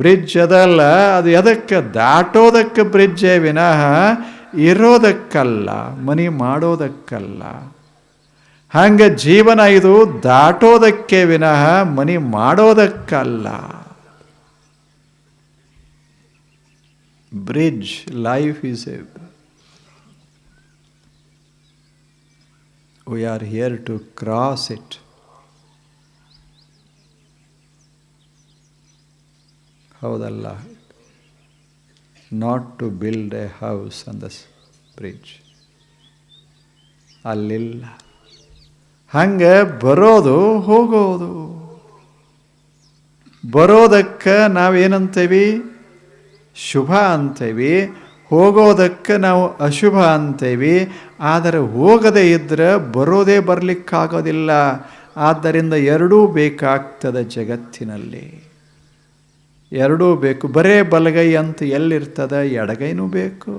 Bridge ಅದಲ್ಲ, ಅದು ಎದಕ್ಕೆ? ದಾಟೋದಕ್ಕೆ ಬ್ರಿಡ್ಜೇ ವಿನಃ ಇರೋದಕ್ಕಲ್ಲ, ಮನಿ ಮಾಡೋದಕ್ಕಲ್ಲ. ಹಂಗೆ ಜೀವನ ಇದು ದಾಟೋದಕ್ಕೆ ವಿನಃ ಮನಿ ಮಾಡೋದಕ್ಕಲ್ಲ. Bridge, life is a we are here to cross it ಹೌದಲ್ಲ? Not to build a house on the bridge ಅಲ್ಲಿಲ್ಲ. ಹಂಗೆ ಬರೋದು, ಹೋಗೋದು. ಬರೋದಕ್ಕೆ ನಾವೇನಂತೇವಿ? ಶುಭ ಅಂತೇವಿ. ಹೋಗೋದಕ್ಕೆ ನಾವು ಅಶುಭ ಅಂತೇವಿ. ಆದರೆ ಹೋಗದೇ ಇದ್ದರೆ ಬರೋದೇ ಬರಲಿಕ್ಕಾಗೋದಿಲ್ಲ. ಆದ್ದರಿಂದ ಎರಡೂ ಬೇಕಾಗ್ತದೆ ಜಗತ್ತಿನಲ್ಲಿ. ಎರಡೂ ಬೇಕು. ಬರೇ ಬಲಗೈ ಅಂತ ಎಲ್ಲಿರ್ತದೆ? ಎಡಗೈನೂ ಬೇಕು.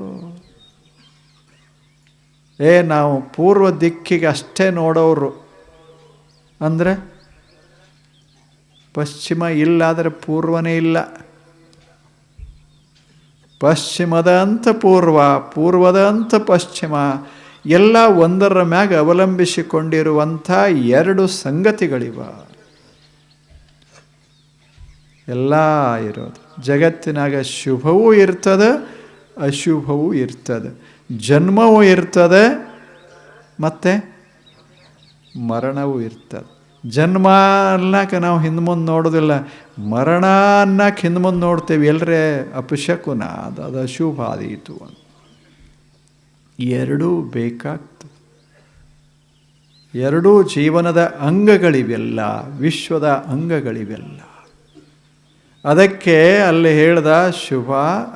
ಏ, ನಾವು ಪೂರ್ವ ದಿಕ್ಕಿಗೆ ಅಷ್ಟೇ ನೋಡೋರು. ಅಂದರೆ? ಪಶ್ಚಿಮ ಇಲ್ಲಾದರೆ ಪೂರ್ವನೇ ಇಲ್ಲ. ಪಶ್ಚಿಮದ ಅಂತ ಪೂರ್ವ, ಪೂರ್ವದ ಅಂತ ಪಶ್ಚಿಮ. ಎಲ್ಲ ಒಂದರ ಮ್ಯಾಗ ಅವಲಂಬಿಸಿಕೊಂಡಿರುವಂಥ ಎರಡು ಸಂಗತಿಗಳಿವ. ಎಲ್ಲ ಇರೋದು. ಜಗತ್ತಿನಾಗ ಶುಭವೂ ಇರ್ತದೆ, ಅಶುಭವೂ ಇರ್ತದೆ. ಜನ್ಮವೂ ಇರ್ತದೆ, ಮತ್ತು ಮರಣವೂ ಇರ್ತದೆ. ಜನ್ಮ ಅನ್ನಕ್ಕೆ ನಾವು ಹಿಂದೆ ಮುಂದೆ ನೋಡೋದಿಲ್ಲ. ಮರಣ ಅನ್ನಕ್ಕೆ ಹಿಂದೆ ಮುಂದೆ ನೋಡ್ತೇವೆ. ಎಲ್ಲರೇ ಅಪಶಕುನ ಅದು ಅದು ಅಶುಭ ಆದೀತು ಅಂತ. ಎರಡೂ ಬೇಕಾಗ್ತದೆ. ಎರಡೂ ಜೀವನದ ಅಂಗಗಳಿವೆಲ್ಲ, ವಿಶ್ವದ ಅಂಗಗಳಿವೆಲ್ಲ. ಅದಕ್ಕೆ ಅಲ್ಲಿ ಹೇಳ್ದ ಶುಭ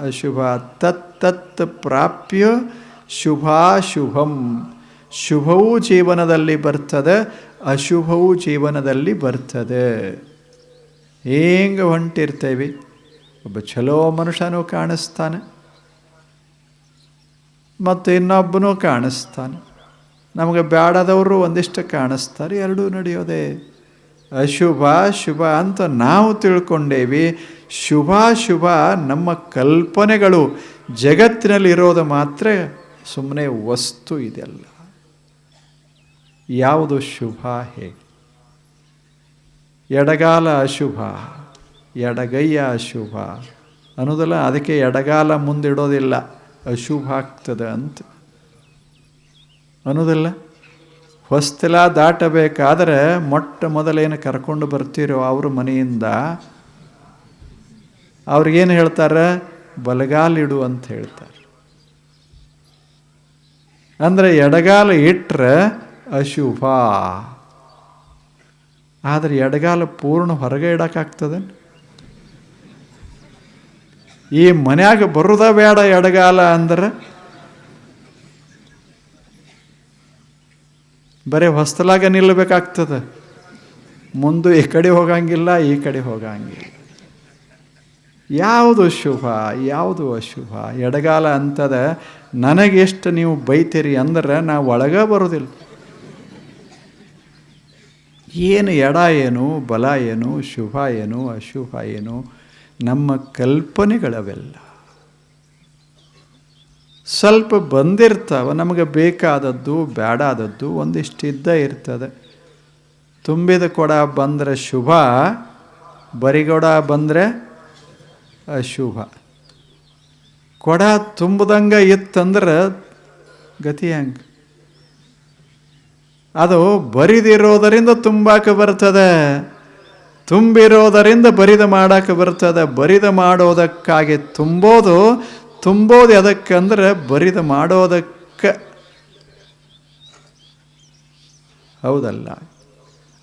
ಅಶುಭ ತತ್ತತ್ ಪ್ರಾಪ್ಯ ಶುಭಾಶುಭಂ ಶುಭವೂ ಜೀವನದಲ್ಲಿ ಬರ್ತದೆ, ಅಶುಭವೂ ಜೀವನದಲ್ಲಿ ಬರ್ತದೆ. ಹೆಂಗೆ ಹೊಂಟಿರ್ತೇವೆ? ಒಬ್ಬ ಚಲೋ ಮನುಷ್ಯನೂ ಕಾಣಿಸ್ತಾನೆ, ಮತ್ತು ಇನ್ನೊಬ್ಬನೂ ಕಾಣಿಸ್ತಾನೆ. ನಮಗೆ ಬೇಡದವರು ಒಂದಿಷ್ಟು ಕಾಣಿಸ್ತಾರೆ, ಎರಡೂ ನಡೆಯೋದೆ ಅಶುಭ, ಶುಭ ಅಂತ ನಾವು ತಿಳ್ಕೊಂಡೇವಿ. ಶುಭ ಶುಭ ನಮ್ಮ ಕಲ್ಪನೆಗಳು. ಜಗತ್ತಿನಲ್ಲಿ ಇರೋದು ಮಾತ್ರ ಸುಮ್ಮನೆ ವಸ್ತು ಇದೆಲ್ಲ. ಯಾವುದು ಶುಭ ಹೇಗೆ? ಎಡಗಾಲ ಅಶುಭ, ಎಡಗೈಯ ಅಶುಭ. ಅನ್ನೋದಲ್ಲ ಅದಕ್ಕೆ ಎಡಗಾಲ ಮುಂದಿಡೋದಿಲ್ಲ. ಅಶುಭ ಆಗ್ತದೆ ಅಂತ. ಅನ್ನೋದಿಲ್ಲ ಹೊಸ್ತೆಲ ದಾಟಬೇಕಾದರೆ ಮೊಟ್ಟ ಮೊದಲೇನು ಕರ್ಕೊಂಡು ಬರ್ತೀರೋ ಅವ್ರ ಮನೆಯಿಂದ ಅವ್ರಿಗೇನು ಹೇಳ್ತಾರೆ? ಬಲಗಾಲಿಡು ಅಂತ ಹೇಳ್ತಾರೆ. ಅಂದರೆ ಎಡಗಾಲ ಇಟ್ಟರೆ ಅಶುಭ. ಆದರೆ ಎಡಗಾಲ ಪೂರ್ಣ ಹೊರಗೆ ಇಡೋಕ್ಕಾಗ್ತದೆ? ಈ ಮನ್ಯಾಗ ಬರೋದ ಬೇಡ ಎಡಗಾಲ ಅಂದ್ರೆ ಬರೀ ಹೊಸ್ತಲಾಗ ನಿಲ್ಲಬೇಕಾಗ್ತದೆ ಮುಂದೆ ಈ ಕಡೆ ಹೋಗಂಗಿಲ್ಲ, ಈ ಕಡೆ ಹೋಗಂಗಿಲ್ಲ. ಯಾವುದು ಶುಭ, ಯಾವುದು ಅಶುಭ? ಎಡಗಾಲ ಅಂತದ, ನನಗೆಷ್ಟು ನೀವು ಬೈತೀರಿ ಅಂದ್ರೆ ನಾವು ಒಳಗ ಬರೋದಿಲ್ಲ. ಏನು ಎಡ ಏನು, ಬಲ ಏನು, ಶುಭ ಏನು, ಅಶುಭ ಏನು, ನಮ್ಮ ಕಲ್ಪನೆಗಳವೆಲ್ಲ. ಸ್ವಲ್ಪ ಬಂದಿರ್ತಾವೆ, ನಮಗೆ ಬೇಕಾದದ್ದು ಬೇಡಾದದ್ದು ಒಂದಿಷ್ಟು ಇದ್ದ ಇರ್ತದೆ. ತುಂಬಿದ ಕೊಡ ಬಂದರೆ ಶುಭ, ಬರಿಗೊಡ ಬಂದರೆ ಅಶುಭ. ಕೊಡ ತುಂಬದಂಗೆ ಇತ್ತಂದ್ರೆ ಗತಿ ಹೆಂಗೆ? ಅದು ಬರಿದಿರೋದರಿಂದ ತುಂಬಾಕ ಬರ್ತದೆ, ತುಂಬಿರೋದರಿಂದ ಬರಿದ ಮಾಡೋಕೆ ಬರ್ತದೆ. ಬರಿದ ಮಾಡೋದಕ್ಕಾಗಿ ತುಂಬೋದು ತುಂಬೋದು ಎದಕ್ಕಂದ್ರೆ ಬರಿದ ಮಾಡೋದಕ್ಕೆ. ಹೌದಲ್ಲ?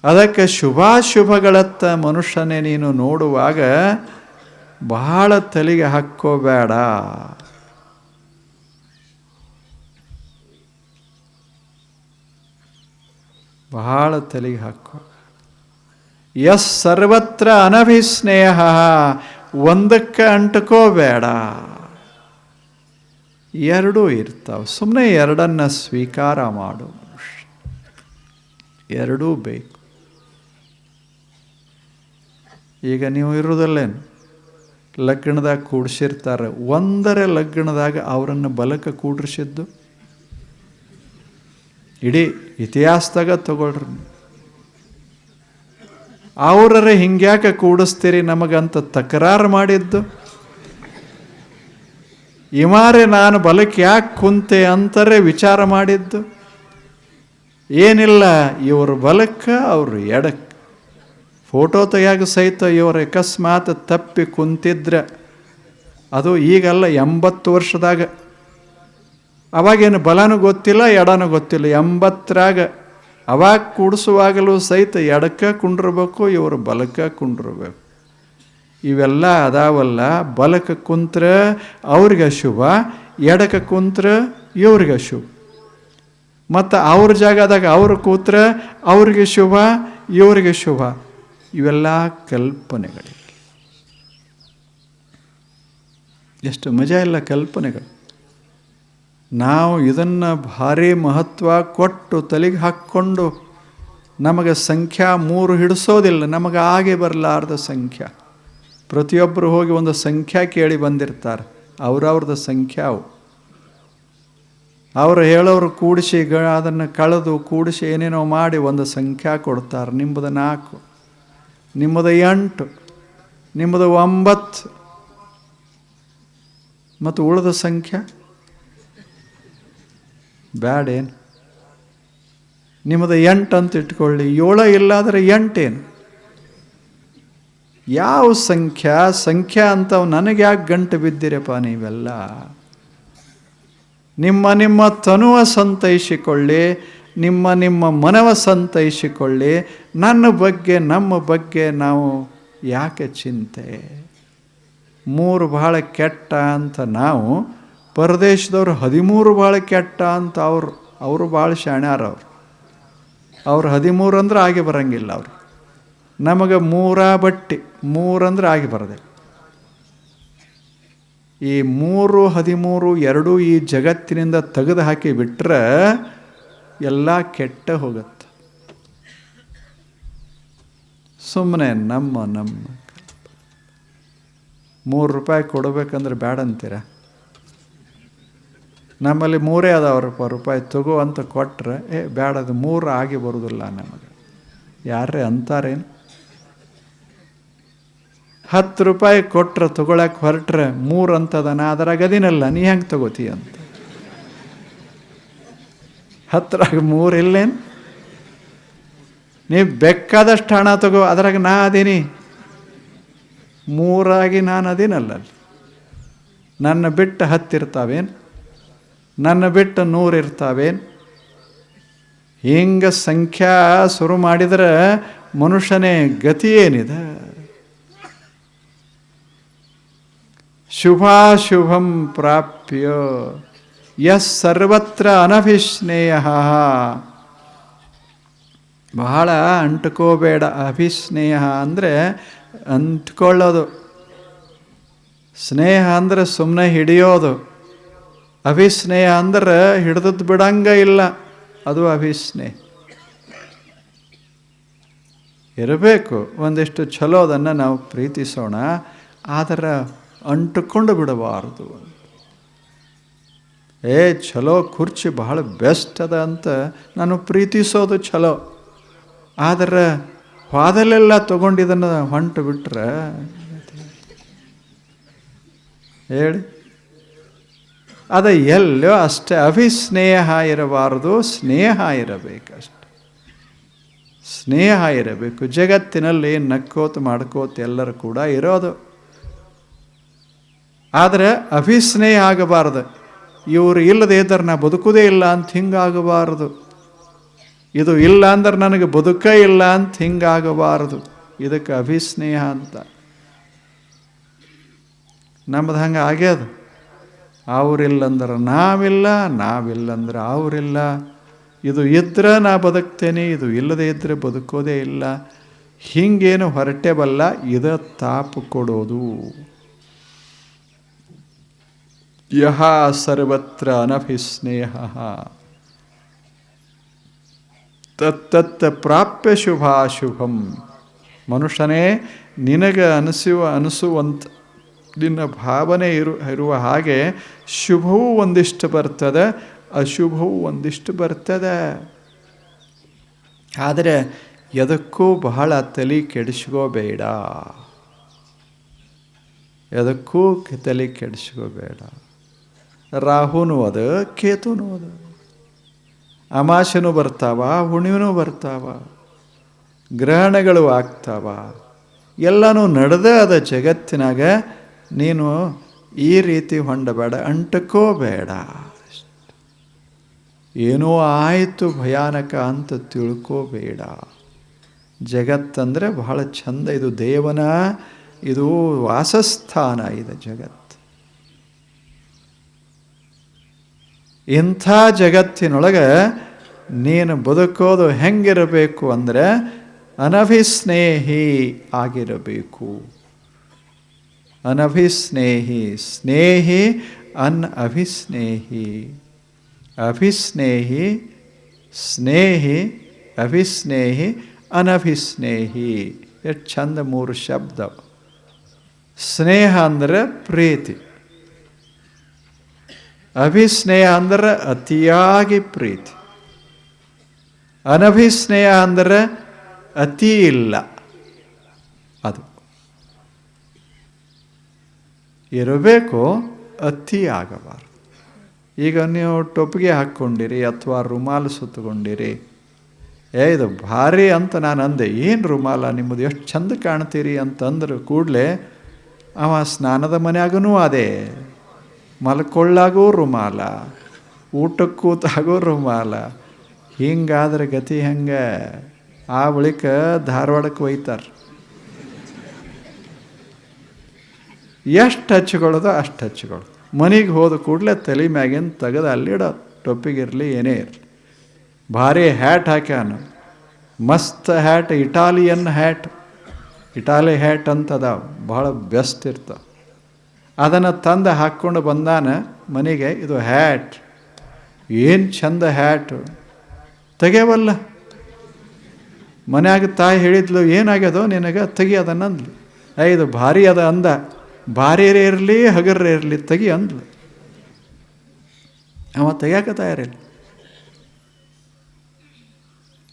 ಅದಕ್ಕೆ ಶುಭಾಶುಭಗಳತ್ತ ಮನುಷ್ಯನೇ ನೀನು ನೋಡುವಾಗ ಬಹಳ ತಲೆಗೆ ಹಾಕ್ಕೋಬೇಡ. ಬಹಳ ತಲೆಗೆ ಹಾಕೋ ಎಸ್ ಸರ್ವತ್ರ ಅನಭಿಸ್ನೇಹ, ಒಂದಕ್ಕೆ ಅಂಟ್ಕೋಬೇಡ. ಎರಡೂ ಇರ್ತಾವೆ. ಸುಮ್ಮನೆ ಎರಡನ್ನ ಸ್ವೀಕಾರ ಮಾಡು. ಎರಡೂ ಬೇಕು. ಈಗ ನೀವು ಇರೋದಲ್ಲೇನು ಲಗ್ನದಾಗ ಕೂಡಿಸಿರ್ತಾರೆ. ಒಂದರ ಲಗ್ನದಾಗ ಅವರನ್ನು ಬಲಕ್ಕೆ ಕೂಡಿಸಿದ್ದು ಇಡೀ ಇತಿಹಾಸದಾಗ ತಗೊಳ್ರಿ. ಅವರರೆ ಹಿಂಗ್ಯಾಕೆ ಕೂಡಿಸ್ತೀರಿ ನಮಗಂತ ತಕರಾರು ಮಾಡಿದ್ದು? ಇಮಾರೆ ನಾನು ಬಲಕ್ಕೆ ಯಾಕೆ ಕುಂತೆ ಅಂತಾರೆ ವಿಚಾರ ಮಾಡಿದ್ದು? ಏನಿಲ್ಲ, ಇವರು ಬಲಕ್ಕೆ ಅವರು ಎಡಕ್ಕೆ. ಫೋಟೋ ತೆಗಿಯಾಗ ಸಹಿತ ಇವರು ಅಕಸ್ಮಾತ್ ತಪ್ಪಿ ಕುಂತಿದ್ರೆ. ಅದು ಈಗಲ್ಲ ಎಂಬತ್ತು ವರ್ಷದಾಗ. ಅವಾಗೇನು ಬಲನೂ ಗೊತ್ತಿಲ್ಲ, ಎಡನೂ ಗೊತ್ತಿಲ್ಲ. ಎಂಬತ್ತರಾಗ ಅವಾಗ ಕೂಡಿಸುವಾಗಲೂ ಸಹಿತ ಎಡಕ್ಕೆ ಕುಂಡಿರಬೇಕು, ಇವರು ಬಲಕ್ಕೆ ಕುಂಡಿರ್ಬೇಕು. ಇವೆಲ್ಲ ಅದಾವಲ್ಲ ಬಲಕ್ಕೆ ಕುಂತ್ರ ಅವ್ರಿಗೆ ಶುಭ ಎಡಕ್ಕೆ ಕುಂತ್ರ ಇವ್ರಿಗೆ ಶುಭ ಮತ್ತು ಅವ್ರ ಜಾಗದಾಗ ಅವ್ರು ಕೂತ್ರ ಅವ್ರಿಗೆ ಶುಭ, ಇವರಿಗೆ ಶುಭ. ಇವೆಲ್ಲ ಕಲ್ಪನೆಗಳು. ಎಷ್ಟು ಮಜಾ ಇಲ್ಲ ಕಲ್ಪನೆಗಳು. ನಾವು ಇದನ್ನು ಭಾರಿ ಮಹತ್ವ ಕೊಟ್ಟು ತಲೆಗೆ ಹಾಕ್ಕೊಂಡು ನಮಗೆ ಸಂಖ್ಯಾ ಮೂರು ಹಿಡಿಸೋದಿಲ್ಲ, ನಮಗೆ ಹಾಗೆ ಬರಲಾರ್ದ ಸಂಖ್ಯಾ. ಪ್ರತಿಯೊಬ್ಬರು ಹೋಗಿ ಒಂದು ಸಂಖ್ಯಾ ಕೇಳಿ ಬಂದಿರ್ತಾರೆ. ಅವ್ರವ್ರದ್ದು ಸಂಖ್ಯಾವು ಅವರು ಹೇಳೋರು ಕೂಡಿಸಿ ಗ, ಅದನ್ನು ಕಳೆದು ಕೂಡಿಸಿ ಏನೇನೋ ಮಾಡಿ ಒಂದು ಸಂಖ್ಯಾ ಕೊಡ್ತಾರೆ. ನಿಮ್ಮದು ನಾಲ್ಕು, ನಿಮ್ಮದು ಎಂಟು, ನಿಮ್ಮದು ಒಂಬತ್ತು. ಮತ್ತು ಉಳಿದ ಸಂಖ್ಯೆ? ಬ್ಯಾಡೇನು? ನಿಮ್ಮದು ಎಂಟು ಅಂತ ಇಟ್ಕೊಳ್ಳಿ. ಏಳು ಇಲ್ಲಾದರೆ ಎಂಟೇನು? ಯಾವ ಸಂಖ್ಯಾ ಸಂಖ್ಯಾ ಅಂತವು ನನಗೆ ಯಾಕೆ ಗಂಟು ಬಿದ್ದಿರಪ್ಪ ನೀವೆಲ್ಲ? ನಿಮ್ಮ ನಿಮ್ಮ ತನುವ ಸಂತೈಸಿಕೊಳ್ಳಿ, ನಿಮ್ಮ ನಿಮ್ಮ ಮನವ ಸಂತೈಸಿಕೊಳ್ಳಿ, ನನ್ನ ಬಗ್ಗೆ, ನಮ್ಮ ಬಗ್ಗೆ ನಾವು ಯಾಕೆ ಚಿಂತೆ? ಮೂರು ಭಾಳ ಕೆಟ್ಟ ಅಂತ ನಾವು, ಪರದೇಶದವ್ರು ಹದಿಮೂರು ಭಾಳ ಕೆಟ್ಟ ಅಂತ ಅವರು ಅವರು ಭಾಳ ಶಾಣ್ಯಾರವ್ರು. ಅವ್ರು ಹದಿಮೂರು ಅಂದ್ರೆ ಹಾಗೆ ಬರಂಗಿಲ್ಲ ಅವರು. ನಮಗೆ ಮೂರ ಬಟ್ಟಿ, ಮೂರಂದ್ರೆ ಆಗಿ ಬರದೆ. ಈ ಮೂರು, ಹದಿಮೂರು, ಎರಡೂ ಈ ಜಗತ್ತಿನಿಂದ ತೆಗೆದು ಹಾಕಿ ಬಿಟ್ಟರೆ ಎಲ್ಲ ಕೆಟ್ಟ ಹೋಗುತ್ತೆ. ಸುಮ್ಮನೆ ನಮ್ಮ ನಮ್ಮ. ಮೂರು ರೂಪಾಯಿ ಕೊಡಬೇಕಂದ್ರೆ ಬೇಡ ಅಂತೀರ? ನಮ್ಮಲ್ಲಿ ಮೂರೇ ಅದಾವ ರೂಪಾಯಿ, ತಗೋ ಅಂತ ಕೊಟ್ಟರೆ ಏ ಬೇಡ ಅದು ಮೂರು ಆಗಿ ಬರೋದಿಲ್ಲ ನಮಗೆ. ಯಾರೇ ಅಂತಾರೇನು? ಹತ್ತು ರೂಪಾಯಿ ಕೊಟ್ರೆ ತೊಗೊಳಕ್ಕೆ ಹೊರಟ್ರೆ ಮೂರು ಅಂತದನ ಅದರ ಅದಿನಲ್ಲ ನೀ ಹೆಂಗೆ ತಗೋತಿ ಅಂತ. ಹತ್ತರಾಗ ಮೂರು ಇಲ್ಲೇನು? ನೀವು ಬೇಕಾದಷ್ಟು ಹಣ ತಗೋ, ಅದ್ರಾಗ ನಾ ಅದೀನಿ. ಮೂರಾಗಿ ನಾನು ಅದೇನಲ್ಲ ನನ್ನ ಬಿಟ್ಟು ಹತ್ತಿರ್ತಾವೇನು? ನನ್ನ ಬಿಟ್ಟು ನೂರು ಇರ್ತಾವೇನು? ಹಿಂಗೆ ಸಂಖ್ಯಾ ಶುರು ಮಾಡಿದ್ರೆ ಮನುಷ್ಯನೇ ಗತಿ ಏನಿದೆ? ಶುಭಾಶುಭಂ ಪ್ರಾಪ್ಯ ಯಸ್ ಸರ್ವತ್ರ ಅನಭಿಸ್ನೇಯ. ಬಹಳ ಅಂಟ್ಕೋಬೇಡ ಅಭಿಸ್ನೇಹ ಅಂದರೆ ಅಂಟ್ಕೊಳ್ಳೋದು. ಸ್ನೇಹ ಅಂದರೆ ಸುಮ್ಮನೆ ಹಿಡಿಯೋದು. ಅಭಿಸ್ನೇಹ ಅಂದ್ರೆ ಹಿಡ್ದದ್ದು ಬಿಡಂಗ ಇಲ್ಲ. ಅದು ಅಭಿಸ್ನೇಹ. ಇರಬೇಕು, ಒಂದಿಷ್ಟು ಚಲೋದನ್ನು ನಾವು ಪ್ರೀತಿಸೋಣ. ಆದರೆ ಅಂಟುಕೊಂಡು ಬಿಡಬಾರದು ಏ ಚಲೋ ಕುರ್ಚಿ ಬಹಳ ಬೆಸ್ಟ್ ಅದ ಅಂತ ನಾನು ಪ್ರೀತಿಸೋದು ಚಲೋ ಆದರೆ ವಾದಲೆಲ್ಲ ತಗೊಂಡಿದ್ದನ್ನು ಹೊಂಟು ಬಿಟ್ರೆ ಹೇಳಿ. ಅದ ಎಲ್ಲೋ ಅಷ್ಟೇ ಅಭಿಸ್ನೇಹ ಇರಬಾರದು, ಸ್ನೇಹ ಇರಬೇಕಷ್ಟೆ. ಸ್ನೇಹ ಇರಬೇಕು, ಜಗತ್ತಿನಲ್ಲಿ ನಕ್ಕೋತು ಮಾಡ್ಕೋತ ಎಲ್ಲರೂ ಕೂಡ ಇರೋದು. ಆದರೆ ಅಭಿಸ್ನೇಹ ಆಗಬಾರದು. ಇವರು ಇಲ್ಲದೆ ಇದ್ದರೆ ನಾ ಬದುಕುದೇ ಇಲ್ಲ ಅಂತ ಹಿಂಗಾಗಬಾರದು. ಇದು ಇಲ್ಲ ಅಂದ್ರೆ ನನಗೆ ಬದುಕೇ ಇಲ್ಲ ಅಂತ ಹಿಂಗಾಗಬಾರದು. ಇದಕ್ಕೆ ಅಭಿಸ್ನೇಹ ಅಂತ. ನಮ್ಮದು ಹಂಗೆ ಆಗ್ಯದ ಅವರಿಲ್ಲಂದ್ರೆ ನಾವಿಲ್ಲ, ನಾವಿಲ್ಲಂದ್ರೆ ಅವರಿಲ್ಲ. ಇದು ಇದ್ರೆ ನಾ ಬದುಕ್ತೇನೆ, ಇದು ಇಲ್ಲದೆ ಇದ್ದರೆ ಬದುಕೋದೇ ಇಲ್ಲ. ಹಿಂಗೇನು ಹೊರಟೆ ಬಲ್ಲ, ಇದ ತಾಪು ಕೊಡೋದು. ಯಹ ಸರ್ವತ್ರ ಅನಭಿಸ್ನೇಹ ತತ್ತತ್ತ ಪ್ರಾಪ್ಯ ಶುಭಾಶುಭಂ. ಮನುಷ್ಯನೇ, ನಿನಗೆ ಅನಿಸುವ, ಅನಿಸುವಂತ ನಿನ್ನ ಭಾವನೆ ಇರು, ಇರುವ ಹಾಗೆ ಶುಭವೂ ಒಂದಿಷ್ಟು ಬರ್ತದೆ, ಅಶುಭವೂ ಒಂದಿಷ್ಟು ಬರ್ತದೆ. ಆದರೆ ಎದಕ್ಕೂ ಬಹಳ ತಲೆ ಕೆಡಿಸ್ಕೋಬೇಡ. ಎದಕ್ಕೂ ತಲೆ ಕೆಡಿಸ್ಕೋಬೇಡ. ರಾಹುನು ಅದ, ಕೇತುನೂ ಅದ. ಅಮಾಶನು ಬರ್ತಾವ ಹುಣ್ಣಿನೂ ಬರ್ತಾವ, ಗ್ರಹಣಗಳು ಆಗ್ತಾವ. ಎಲ್ಲನೂ ನಡೆದ ಅದ ಜಗತ್ತಿನಾಗ ನೀನು ಈ ರೀತಿ ಹೊಂಡಬೇಡ, ಅಂಟಕೋಬೇಡ. ಏನೋ ಆಯಿತು ಭಯಾನಕ ಅಂತ ತಿಳ್ಕೋಬೇಡ. ಜಗತ್ತಂದರೆ ಬಹಳ ಚಂದ, ಇದು ದೇವನ, ಇದು ವಾಸಸ್ಥಾನ ಇದೆ ಜಗತ್ತು. ಇಂಥ ಜಗತ್ತಿನೊಳಗೆ ನೀನು ಬದುಕೋದು ಹೆಂಗಿರಬೇಕು ಅಂದರೆ ಅನಭಿಸ್ನೇಹಿ ಆಗಿರಬೇಕು. ಅನಭಿಸ್ನೇಹಿ, ಸ್ನೇಹಿ ಅನ್ ಅಭಿಸ್ನೇಹಿ. ಅಭಿಸ್ನೇಹಿ, ಸ್ನೇಹಿ, ಅಭಿಸ್ನೇಹಿ, ಅನಭಿಸ್ನೇಹಿ. ಎಷ್ಟು ಚಂದ ಮೂರು ಶಬ್ದ. ಸ್ನೇಹ ಅಂದರೆ ಪ್ರೀತಿ. ಅಭಿಸ್ನೇಹ ಅಂದ್ರೆ ಅತಿಯಾಗಿ ಪ್ರೀತಿ. ಅನಭಿಸ್ನೇಹ ಅಂದ್ರೆ ಅತಿ ಇಲ್ಲ. ಅದು. ಇರಬೇಕು, ಅತಿ ಆಗಬಾರ್ದು. ಈಗ ನೀವು ಟೊಪ್ಪಿಗೆ ಹಾಕ್ಕೊಂಡಿರಿ ಅಥವಾ ರುಮಾಲು ಸುತ್ತಕೊಂಡಿರಿ. ಏ, ಇದು ಭಾರಿ ಅಂತ ನಾನು ಅಂದೆ. ಏನು ರುಮಾಲ? ನಿಮ್ಮದು ಎಷ್ಟು ಚಂದ ಕಾಣ್ತೀರಿ ಅಂತಂದ್ರೆ ಕೂಡಲೇ ಅವ ಸ್ನಾನದ ಮನೆಯಾಗೂ ಅದೇ. ಮಲ್ಕೊಳ್ಳಾಗೂ ರುಮಾಲ, ಊಟಕ್ಕೆ ಕೂತಾಗೂ ರುಮಾಲ, ಹಿಂಗಾದ್ರೆ ಗತಿ ಹೆಂಗೆ? ಆ ಬಳಿಕ ಧಾರವಾಡಕ್ಕೆ ಒಯ್ತಾರೆ. ಎಷ್ಟು ಹಚ್ಕೊಳ್ಳೋದು ಅಷ್ಟು ಹಚ್ಕೊಳ್ಳೋದು ಮನೆಗೆ ಹೋದ ಕೂಡಲೇ ತಲೆ ಮ್ಯಾಗಿನ ತೆಗೆದು ಅಲ್ಲಿಡ ಟೊಪ್ಪಿಗಿರಲಿ ಏನೇ ಇರಲಿ. ಭಾರಿ ಹ್ಯಾಟ್ ಹಾಕ್ಯಾನು. ಮಸ್ತ್ hat, Italian hat. Italy hat ಅಂತದ ಭಾಳ ಬೆಸ್ಟ್ ಇರ್ತಾವೆ. ಅದನ್ನು ತಂದು ಹಾಕ್ಕೊಂಡು ಬಂದಾನ ಮನೆಗೆ, ಇದು ಹ್ಯಾಟ್ ಏನು ಚಂದ ಹ್ಯಾಟು ತೆಗೆಯವಲ್ಲ ಮನ್ಯಾಗ ತಾಯಿ ಹೇಳಿದ್ಲು, ಏನಾಗ್ಯದೋ ನಿನಗೆ, ತೆಗಿ ಅದನ್ನಂದ್ಲು ಇದು ಭಾರಿ ಅದ ಅಂದ. ಭಾರಿಯರೇ ಇರಲಿ, ಹಗರ್ರೆ ಇರಲಿ, ತೆಗಿ ಅಂದ್ಲು. ಅವ ತೆಗಿಯಾಕ ತಯಾರಿಲ್ಲ.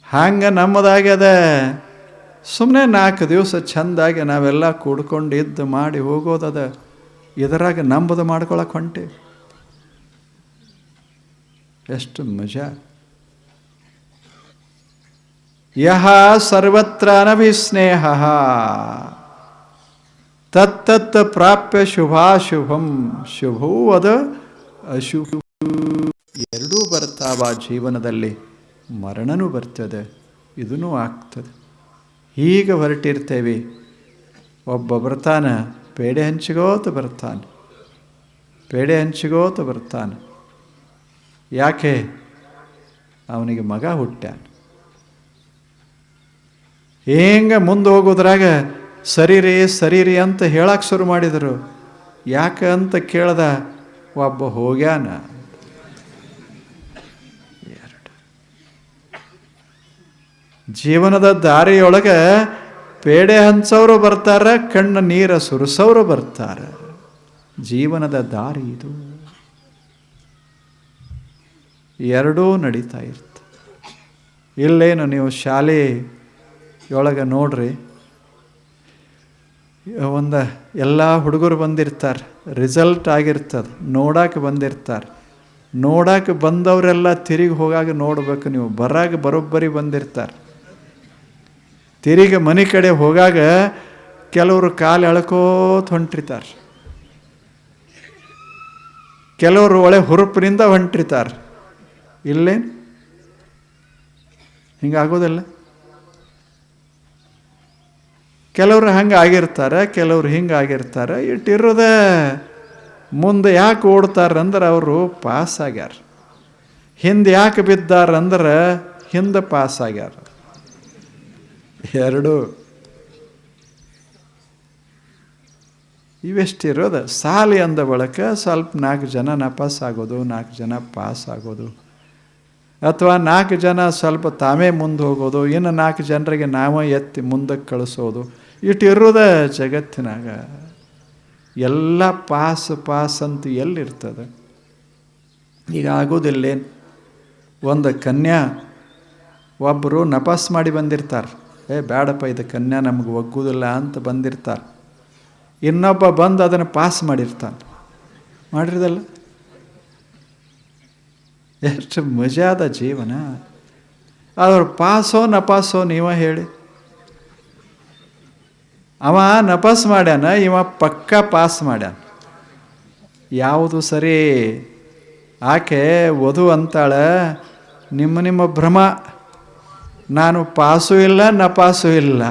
ಹಂಗೆ ನಮ್ಮದಾಗ್ಯದ. ಸುಮ್ಮನೆ ನಾಲ್ಕು ದಿವಸ ಚೆಂದಾಗಿ ನಾವೆಲ್ಲ ಕೂಡ್ಕೊಂಡು ಇದ್ದು ಮಾಡಿ ಹೋಗೋದದ. ಇದರಾಗ ನಂಬದು ಮಾಡ್ಕೊಳಕ್ಕೆ ಹೊಂಟೆ. ಎಷ್ಟು ಮಜಾ. ಯಹ ಸರ್ವತ್ರ ಅನಭಿಸ್ನೇಹ. ತತ್ತತ್ ಪ್ರಾಪ್ಯ ಶುಭಾಶುಭಂ. ಶುಭವೂ ಅದ ಅಶುಭ ಎರಡೂ ಬರ್ತಾವ ಜೀವನದಲ್ಲಿ. ಮರಣನೂ ಬರ್ತದೆ ಇದೂ ಆಗ್ತದೆ. ಹೀಗೆ ಹೊರಟಿರ್ತೇವೆ. ಒಬ್ಬ ಬರ್ತಾನೆ ಪೇಡೆ ಹಂಚಿಗೋತ ಬರ್ತಾನೆ ಪೇಡೆ ಹಂಚಿಗೋತ ಬರ್ತಾನೆ ಯಾಕೆ ಅವನಿಗೆ ಮಗ ಹುಟ್ಟ್ಯಾನ ಹೆಂಗೆ ಮುಂದೆ ಹೋಗೋದ್ರಾಗ ಸರಿರಿ ಸರಿರಿ ಅಂತ ಹೇಳಕ್ಕೆ ಶುರು ಮಾಡಿದರು ಯಾಕೆ ಅಂತ ಕೇಳ್ದ ಒಬ್ಬ ಹೋಗ್ಯಾನ ಜೀವನದ ದಾರಿಯೊಳಗೆ ಪೇಡೆ ಹಂಚೋರು ಬರ್ತಾರೆ, ಕಣ್ಣ ನೀರ ಸುರಿಸೋರು ಬರ್ತಾರೆ. ಜೀವನದ ದಾರಿ ಇದು. ಎರಡೂ ನಡೀತಾ ಇರ್ತ. ಇಲ್ಲೇನು ನೀವು ಶಾಲೆ ಒಳಗೆ ನೋಡ್ರಿ, ಒಂದು ಎಲ್ಲ ಹುಡುಗರು ಬಂದಿರ್ತಾರೆ, ರಿಸಲ್ಟ್ ಆಗಿರ್ತದೆ ನೋಡಕ್ಕೆ ಬಂದಿರ್ತಾರೆ. ನೋಡಕ್ಕೆ ಬಂದವರೆಲ್ಲ ತಿರುಗಿ ಹೋಗಾಗ ನೋಡ್ಬೇಕು ನೀವು, ಬರಾಗ ಬರೋಬ್ಬರಿ ಬಂದಿರ್ತಾರೆ. ತಿರುಗಿ ಮನೆ ಕಡೆ ಹೋಗಾಗ ಕೆಲವರು ಕಾಲು ಎಳ್ಕೋತ ಹೊಂಟಿರ್ತಾರೆ. ಕೆಲವರು ಒಳೆ ಹುರುಪಿನಿಂದ ಹೊಂಟಿರ್ತಾರೆ. ಇಲ್ಲೇನು? ಹಿಂಗಾಗೋದಲ್ಲ ಕೆಲವರು ಹಂಗೆ ಆಗಿರ್ತಾರೆ, ಕೆಲವರು ಹಿಂಗೆ ಆಗಿರ್ತಾರೆ. ಇಟ್ಟಿರೋದ ಮುಂದೆ ಯಾಕೆ ಓಡ್ತಾರಂದ್ರೆ ಅವರು ಪಾಸ್ ಆಗ್ಯಾರ ಹಿಂದೆ ಯಾಕೆ ಬಿದ್ದಾರಂದ್ರೆ ಹಿಂದೆ ಪಾಸ್ ಆಗ್ಯಾರ ಎರಡು. ಇವೆಷ್ಟಿರೋದು? ಸಾಲಿ ಅಂದ ಬಳಕ ಸ್ವಲ್ಪ ನಾಲ್ಕು ಜನ ನಪಾಸ್ ಆಗೋದು, ನಾಲ್ಕು ಜನ ಪಾಸ್ ಆಗೋದು. ಅಥವಾ ನಾಲ್ಕು ಜನ ಸ್ವಲ್ಪ ತಾವೇ ಮುಂದೆ ಹೋಗೋದು, ಇನ್ನು ನಾಲ್ಕು ಜನರಿಗೆ ನಾವೇ ಎತ್ತಿ ಮುಂದಕ್ಕೆ ಕಳಿಸೋದು. ಇಟ್ಟಿರೋದ ಜಗತ್ತಿನಾಗ ಎಲ್ಲ ಪಾಸ್ ಪಾಸ್ ಅಂತ ಎಲ್ಲಿರ್ತದೆ? ಈಗ ಆಗೋದಿಲ್ಲೇನು? ಒಂದು ಕನ್ಯಾ ಒಬ್ಬರು ನಪಾಸ್ ಮಾಡಿ ಬಂದಿರ್ತಾರೆ. ಏ, ಬೇಡಪ್ಪ, ಇದು ಕನ್ಯಾ ನಮಗೆ ಒಗ್ಗುದಿಲ್ಲ ಅಂತ ಬಂದಿರ್ತಾರೆ ಇನ್ನೊಬ್ಬ ಬಂದು ಅದನ್ನು ಪಾಸ್ ಮಾಡಿರ್ತಾನೆ. ಮಾಡಿರೋದಲ್ಲ? ಎಷ್ಟು ಮಜಾದ ಜೀವನ. ಅವ್ರು ಪಾಸೋ, ನಪಾಸೋ, ನೀವ ಹೇಳಿ. ಅವ ನಪಾಸ್ ಮಾಡ್ಯಾನ, ಇವ ಪಕ್ಕ ಪಾಸ್ ಮಾಡ್ಯಾನ. ಯಾವುದು ಸರಿ? ಆಕೆ ವಧು ಅಂತಾಳ, ನಿಮ್ಮ ನಿಮ್ಮ ಭ್ರಮ. ನಾನು ಪಾಸು ಇಲ್ಲ ನಪಾಸು ಇಲ್ಲ.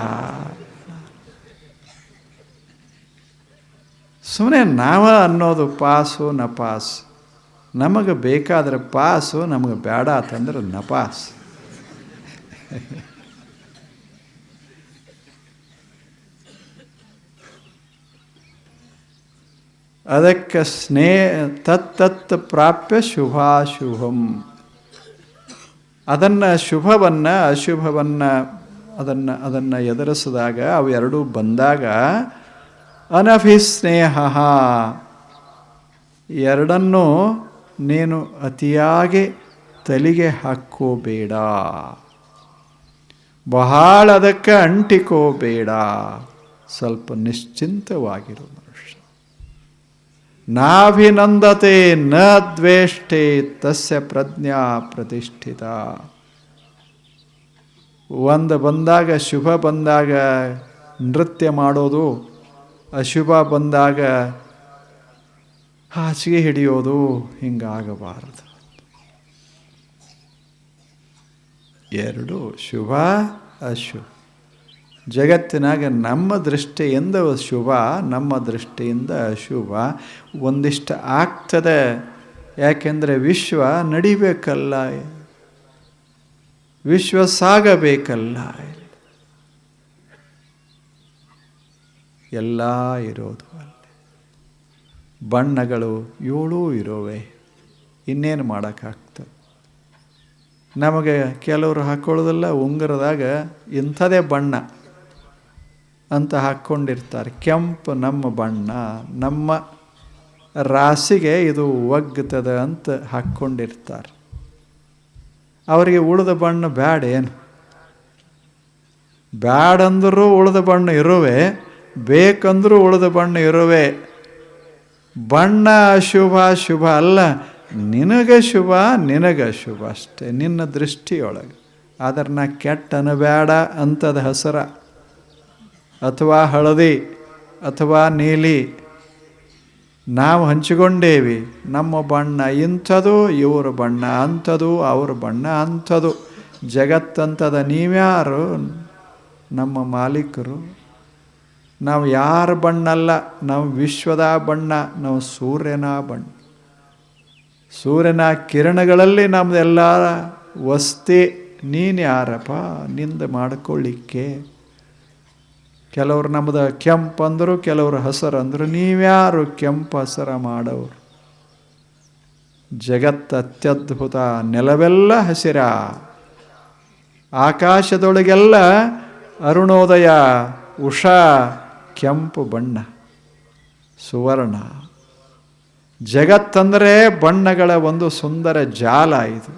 ಸುಮ್ಮನೆ ನಾವ ಅನ್ನೋದು ಪಾಸು ನಪಾಸ್ ನಮಗೆ ಬೇಕಾದ್ರೆ ಪಾಸು, ನಮಗೆ ಬೇಡ ಅಂತಂದ್ರೆ ನಪಾಸ್ ಅದಕ್ಕೆ ಸ್ನೇಹ ತತ್ತತ್ ಪ್ರಾಪ್ಯ ಶುಭಾಶುಭಂ. ಅದನ್ನು ಶುಭವನ್ನು ಅಶುಭವನ್ನು ಅದನ್ನು ಅದನ್ನು ಎದುರಿಸಿದಾಗ ಅವೆರಡೂ ಬಂದಾಗ ಅನಭಿಸ್ನೇಹ. ಎರಡನ್ನೂ ನೀನು ಅತಿಯಾಗಿ ತಲೆಗೆ ಹಾಕೋಬೇಡ ಬಹಳ ಅದಕ್ಕೆ ಅಂಟಿಕೋಬೇಡ. ಸ್ವಲ್ಪ ನಿಶ್ಚಿಂತವಾಗಿರು. ನಾಭಿನಂದತೆ ನ ದ್ವೇಷ್ಟೆ ತಸ್ಯ ಪ್ರಜ್ಞಾ ಪ್ರತಿಷ್ಠಿತ. ಒಂದು ಬಂದಾಗ ಶುಭ ಬಂದಾಗ ನೃತ್ಯ ಮಾಡೋದು, ಅಶುಭ ಬಂದಾಗ ಹಾಸಿಗೆ ಹಿಡಿಯೋದು ಹಿಂಗಾಗಬಾರದು. ಎರಡು ಶುಭ, ಅಶುಭ. ಜಗತ್ತಿನಾಗ ನಮ್ಮ ದೃಷ್ಟಿಯಿಂದ ಶುಭ, ನಮ್ಮ ದೃಷ್ಟಿಯಿಂದ ಅಶುಭ. ಒಂದಿಷ್ಟು ಆಗ್ತದೆ. ಯಾಕೆಂದರೆ ವಿಶ್ವ ನಡಿಬೇಕಲ್ಲ. ವಿಶ್ವ ಸಾಗಬೇಕಲ್ಲ. ಎಲ್ಲ ಇರೋದು ಅಲ್ಲಿ. ಬಣ್ಣಗಳು ಏಳೂ ಇರೋವೆ. ಇನ್ನೇನು ಮಾಡೋಕ್ಕಾಗ್ತದೆ? ನಮಗೆ ಕೆಲವರು ಹಾಕ್ಕೊಳ್ಳೋದಲ್ಲ ಉಂಗುರದಾಗ ಇಂಥದೇ ಬಣ್ಣ. ಅಂತ ಹಾಕ್ಕೊಂಡಿರ್ತಾರೆ ಕೆಂಪು ನಮ್ಮ ಬಣ್ಣ, ನಮ್ಮ ರಾಸಿಗೆ ಇದು ಒಗ್ಗುತ್ತದ ಅಂತ ಹಾಕ್ಕೊಂಡಿರ್ತಾರೆ ಅವರಿಗೆ ಉಳಿದ ಬಣ್ಣ ಬ್ಯಾಡ ಏನು? ಬ್ಯಾಡಂದರೂ ಉಳಿದ ಬಣ್ಣ ಇರುವೆ, ಬೇಕಂದರೂ ಉಳಿದ ಬಣ್ಣ ಇರುವೆ. ಬಣ್ಣ ಅಶುಭ ಶುಭ ಅಲ್ಲ, ನಿನಗೆ ಶುಭ, ನಿನಗೆ ಅಶುಭ ಅಷ್ಟೇ, ನಿನ್ನ ದೃಷ್ಟಿಯೊಳಗೆ. ಆದ್ರೆ ನಾ ಕೆಟ್ಟನು ಅನಬೇಡ ಅಂತದ ಹೆಸರ. ಅಥವಾ ಹಳದಿ ಅಥವಾ ನೀಲಿ, ನಾವು ಹಂಚಿಕೊಂಡೇವಿ, ನಮ್ಮ ಬಣ್ಣ ಇಂಥದು, ಇವ್ರ ಬಣ್ಣ ಅಂಥದು, ಅವ್ರ ಬಣ್ಣ ಅಂಥದು. ಜಗತ್ತಂಥದ ನೀವ್ಯಾರು? ನಮ್ಮ ಮಾಲೀಕರು. ನಾವು ಯಾರ ಬಣ್ಣಲ್ಲ? ನಾವು ವಿಶ್ವದ ಬಣ್ಣ, ನಾವು ಸೂರ್ಯನ ಬಣ್ಣ. ಸೂರ್ಯನ ಕಿರಣಗಳಲ್ಲಿ ನಮ್ದೆಲ್ಲ ವಸ್ತಿ, ನೀನು ಯಾರಪ್ಪ? ನಿಂದ ಮಾಡ್ಕೊಳ್ಳಿಕ್ಕೆ ಕೆಲವ್ರು ನಮ್ಮದು ಕೆಂಪು ಅಂದರು, ಕೆಲವರು ಹಸರು ಅಂದರು. ನೀವ್ಯಾರು ಕೆಂಪು ಹಸರ ಮಾಡೋರು ಜಗತ್ತು ಅತ್ಯದ್ಭುತ, ನೆಲವೆಲ್ಲ ಹಸಿರ. ಆಕಾಶದೊಳಗೆಲ್ಲ ಅರುಣೋದಯ, ಉಷಾ, ಕೆಂಪು ಬಣ್ಣ, ಸುವರ್ಣ. ಜಗತ್ತಂದರೆ ಬಣ್ಣಗಳ ಒಂದು ಸುಂದರ ಜಾಲ ಇದು.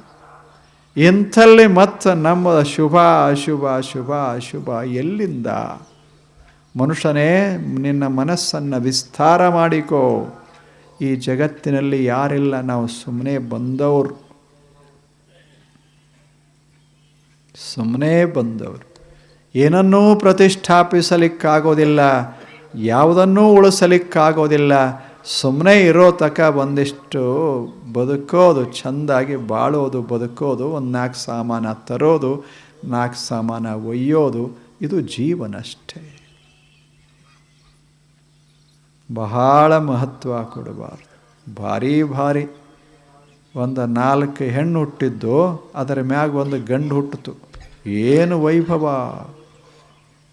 ಇಂಥಲ್ಲಿ ಮತ್ತು ನಮ್ಮ ಶುಭ, ಅಶುಭ ಶುಭ ಅಶುಭ ಎಲ್ಲಿಂದ ಮನುಷ್ಯನೇ, ನಿನ್ನ ಮನಸ್ಸನ್ನು ವಿಸ್ತಾರ ಮಾಡಿಕೋ. ಈ ಜಗತ್ತಿನಲ್ಲಿ ಯಾರಿಲ್ಲ, ನಾವು ಸುಮ್ಮನೆ ಬಂದವರು. ಸುಮ್ಮನೆ ಬಂದವರು. ಏನನ್ನೂ ಪ್ರತಿಷ್ಠಾಪಿಸಲಿಕ್ಕಾಗೋದಿಲ್ಲ, ಯಾವುದನ್ನೂ ಉಳಿಸಲಿಕ್ಕಾಗೋದಿಲ್ಲ ಸುಮ್ಮನೆ ಇರೋ ತಕ ಒಂದಿಷ್ಟು ಬದುಕೋದು, ಚೆಂದಾಗಿ ಬಾಳೋದು, ಬದುಕೋದು, ಒಂದು ನಾಲ್ಕು ಸಾಮಾನ ತರೋದು ನಾಲ್ಕು ಸಾಮಾನ ಒಯ್ಯೋದು, ಇದು ಜೀವನ ಅಷ್ಟೇ ಬಹಳ ಮಹತ್ವ ಕೊಡಬಾರ್ದು. ಭಾರಿ ಭಾರಿ. ಒಂದು ನಾಲ್ಕು ಹೆಣ್ಣು ಹುಟ್ಟಿದ್ದು, ಅದರ ಮ್ಯಾಗ ಒಂದು ಗಂಡು ಹುಟ್ಟಿತು. ಏನು ವೈಭವ?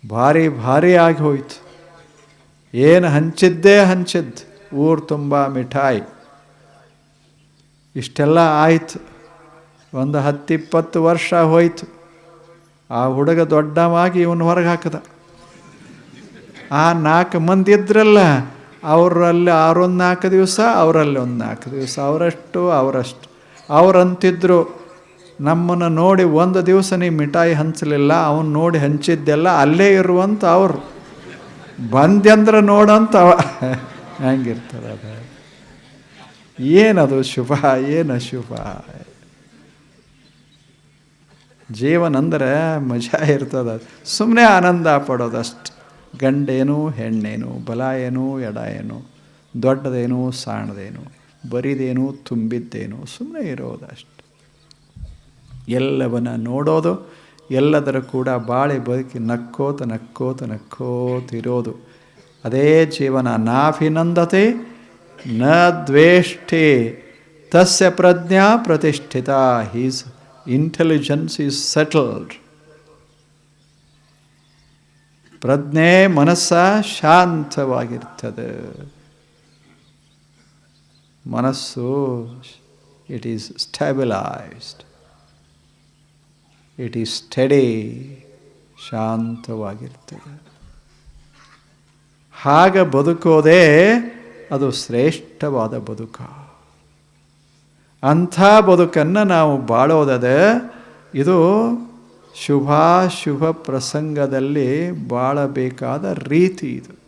ಭಾರಿ ಭಾರಿ ಆಗಿ ಹೋಯ್ತು. ಏನು ಹಂಚಿದ್ದೇ ಹಂಚಿದ್ದು. ಊರು ತುಂಬ ಮಿಠಾಯಿ. ಇಷ್ಟೆಲ್ಲ ಆಯಿತು. ಒಂದು ಹತ್ತಿಪ್ಪತ್ತು ವರ್ಷ ಹೋಯ್ತು. ಆ ಹುಡುಗ ದೊಡ್ಡವಾಗಿ ಇವನು ಹೊರಗೆ ಹಾಕಿದ. ಆ ನಾಲ್ಕು ಮಂದಿ ಇದ್ರಲ್ಲ ಅವರಲ್ಲಿ ಆರೊಂದು ನಾಲ್ಕು ದಿವಸ, ಅವರಲ್ಲಿ ಒಂದು ನಾಲ್ಕು ದಿವಸ. ಅವರಷ್ಟು ಅವರಷ್ಟು. ಅವರಂತಿದ್ದರು ನಮ್ಮನ್ನು ನೋಡಿ ಒಂದು ದಿವಸ ನೀವು ಮಿಠಾಯಿ ಹಂಚಲಿಲ್ಲ, ಅವನು ನೋಡಿ ಹಂಚಿದ್ದೆಲ್ಲ ಅಲ್ಲೇ ಇರುವಂತ ಅವರು. ಬಂದ್ಯಂದ್ರೆ ನೋಡಂತ ಹೆಂಗಿರ್ತದೆ ಅದು. ಏನದು ಶುಭ, ಏನು ಅಶುಭ? ಜೀವನ ಅಂದರೆ ಮಜಾ ಇರ್ತದ. ಸುಮ್ಮನೆ ಆನಂದ ಪಡೋದಷ್ಟು. ಗಂಡೇನು ಹೆಣ್ಣೇನು ಬಲ ಏನು ಎಡ ಏನು ದೊಡ್ಡದೇನು ಸಣ್ಣದೇನು ಬರಿದೇನು ತುಂಬಿದ್ದೇನು ಸುಮ್ಮನೆ ಇರೋದಷ್ಟು. ಎಲ್ಲವನ್ನ ನೋಡೋದು, ಎಲ್ಲದರ ಕೂಡ ಬಾಳೆ ಬದುಕಿ ನಕ್ಕೋತ ನಕ್ಕೋತ ನಕ್ಕೋತಿರೋದು ಅದೇ ಜೀವನ ನಾಭಿನಂದತೆ ನ ದ್ವೇಷ್ಠೆ, ತಸ್ಯ ಪ್ರಜ್ಞಾ ಪ್ರತಿಷ್ಠಿತ, ಹೀಸ್ ಇಂಟೆಲಿಜೆನ್ಸ್ ಈಸ್ ಸೆಟಲ್ಡ್. ಪ್ರಜ್ಞೆ ಮನಸ್ಸ ಶಾಂತವಾಗಿರ್ತದೆ. ಮನಸ್ಸು it is stabilized it is steady ಶಾಂತವಾಗಿರ್ತದೆ. ಹಾಗೆ ಬದುಕೋದೇ ಅದು ಶ್ರೇಷ್ಠವಾದ ಬದುಕ. ಅಂಥ ಬದುಕನ್ನು ನಾವು ಬಾಳೋದದೆ ಇದು ಶುಭಾಶುಭ ಪ್ರಸಂಗದಲ್ಲಿ ಬಾಳಬೇಕಾದ ರೀತಿ ಇದು.